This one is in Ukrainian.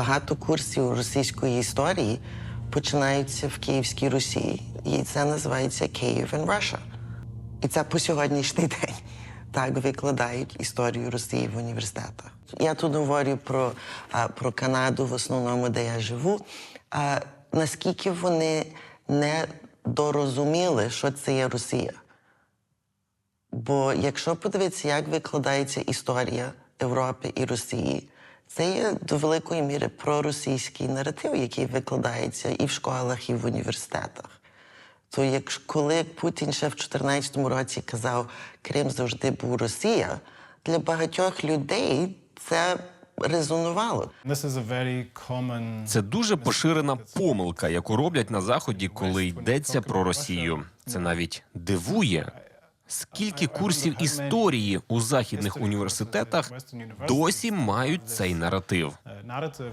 багато курсів російської історії починаються в Київській Русі, і це називається Kyiv in Russia. І це по сьогоднішній день так викладають історію Росії в університетах. Я тут говорю про, про Канаду, в основному, де я живу. А, наскільки вони не дорозуміли, що це є Росія. Бо якщо подивитися, як викладається історія Європи і Росії, це є до великої міри проросійський наратив, який викладається і в школах, і в університетах. То якщо коли Путін ще в 2014 році казав, Крим завжди був Росія, для багатьох людей це резонувало. Це дуже поширена помилка, яку роблять на заході, коли йдеться про Росію. Це навіть дивує. Скільки курсів історії у західних університетах досі мають цей наратив? narrative